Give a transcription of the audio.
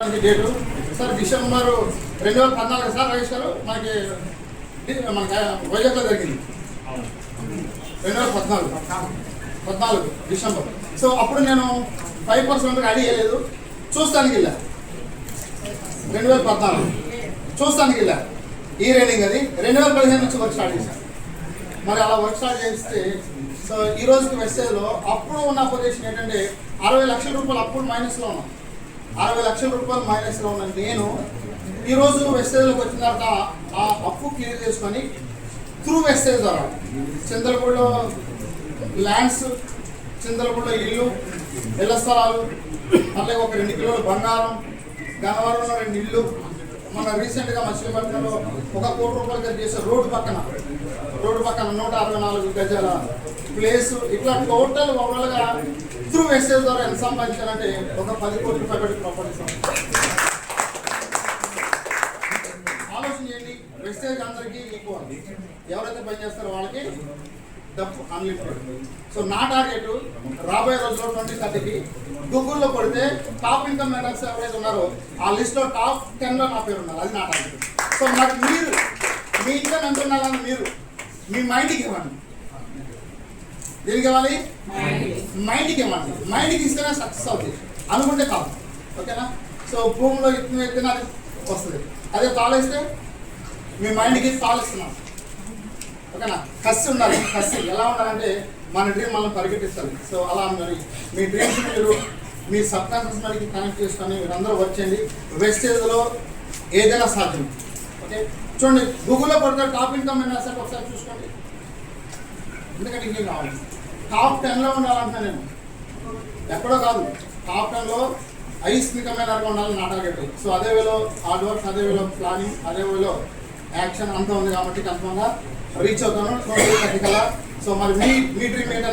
మనకి date sir December రెండు వేల పద్నాలుగు సార్ రమేష్ గారు మనకి మనకి వైజాగ్లో జరిగింది. రెండు వేల పద్నాలుగు. పద్నాలుగు డిసెంబర్. సో అప్పుడు నేను ఫైవ్ పర్సెంట్ రెడీ చేయలేదు చూస్తానికి వెళ్ళా. రెండు వేల పద్నాలుగు. చూస్తానికి వెళ్ళా. ఈ రైడింగ్ అది. రెండు వేల పదిహేను నుంచి వర్క్ స్టార్ట్ చేశాను మరి అలా వర్క్ స్టార్ట్ చేస్తే సో ఈ రోజుకి మెసేజ్లో అప్పుడు ఉన్న పొజిషన్ ఏంటంటే అరవై లక్షల రూపాయలు అప్పుడు మైనస్లో ఉన్నాం. అరవై లక్షల రూపాయలు మైనస్లో ఉన్న నేను ఈరోజు వెస్టేజ్లోకి వచ్చిన తర్వాత ఆ అప్పు క్లియర్ చేసుకొని త్రూ వెస్టేజ్ ద్వారా చంద్రపూడిలో ల్యాండ్స్ చంద్రపూడిలో ఇల్లు ఇళ్ళ స్థలాలు అలాగే ఒక రెండు కిలోలు బంగారం గన్నవరంలో రెండు ఇల్లు మన రీసెంట్గా మచిలీపట్నంలో ఒక కోటి రూపాయలు ఖర్చు చేసే రోడ్డు పక్కన. రోడ్డు పక్కన నూట అరవై నాలుగు గజాల ప్లేస్. ఇట్లా టోటల్ ఓవరాల్గా త్రూ మెసేజ్ ద్వారా ఎంత సంపాదించాలంటే ఒక పది కోట్ల రూపాయలు పెట్టి ఆలోచన చేయండి. వెస్టేజ్ అందరికీ ఈక్వల్ ఎవరైతే పని చేస్తారో వాళ్ళకి డబ్బు అన్లిమిటెడ్ సో నా టార్గెట్ రాబోయే రోజుల్లో ట్వంటీ థర్టీకి గూగుల్లో కొడితే టాప్ ఇన్కమ్ ఎర్నర్స్ ఎవరైతే ఉన్నారో ఆ లిస్ట్లో టాప్ టెన్లో నా పేరు ఉన్నారు అది నా టార్గెట్ సో నాకు మీరు మీ ఇన్కమ్ ఎంత ఉండాలని మీరు మీ మైండ్కి ఇవ్వండి. దేనికి ఇవ్వాలి? మైండ్కి ఇవ్వండి. మైండ్కి ఇస్తేనే సక్సెస్ అవుతుంది. అనుకుంటే కాదు. ఓకేనా? సో భూమిలో ఇత్తనం ఎత్తిన అది వస్తుంది. అదే తాళేస్తే మీ మైండ్కి తాళిస్తున్నాం ఓకేనా? కసి ఉండాలి. కసి ఎలా ఉండాలంటే మన డ్రీమ్ మనం పరిగెట్టిస్తుంది సో అలా మరి మీ డ్రీమ్స్ మీరు మీ సబ్ కాన్షియస్ మైండ్కి కనెక్ట్ చేసుకొని మీరు అందరూ వచ్చేయండి వెస్టేజ్లో ఏదైనా సాధ్యం. ఓకే? చూడండి గూగుల్లో కొడితే టాప్ ఇన్కమ్ అయినా సరే ఒకసారి చూసుకోండి. ఎందుకంటే ఇంకేం కావాలి? టాప్ టెన్లో ఉండాలంటున్నా నేను. ఎక్కడో కాదు. టాప్ టెన్లో ఐస్మికమైన ఉండాలి నా టార్గెట్ సో అదే వేలో హార్డ్ వర్క్ అదే వేలో ప్లానింగ్ అదే వేలో యాక్షన్ అంతా ఉంది కాబట్టి కన్ఫామ్గా రీచ్ అవుతాను. సో మరి మీ మీ డ్రీమ్ ఏంటంటే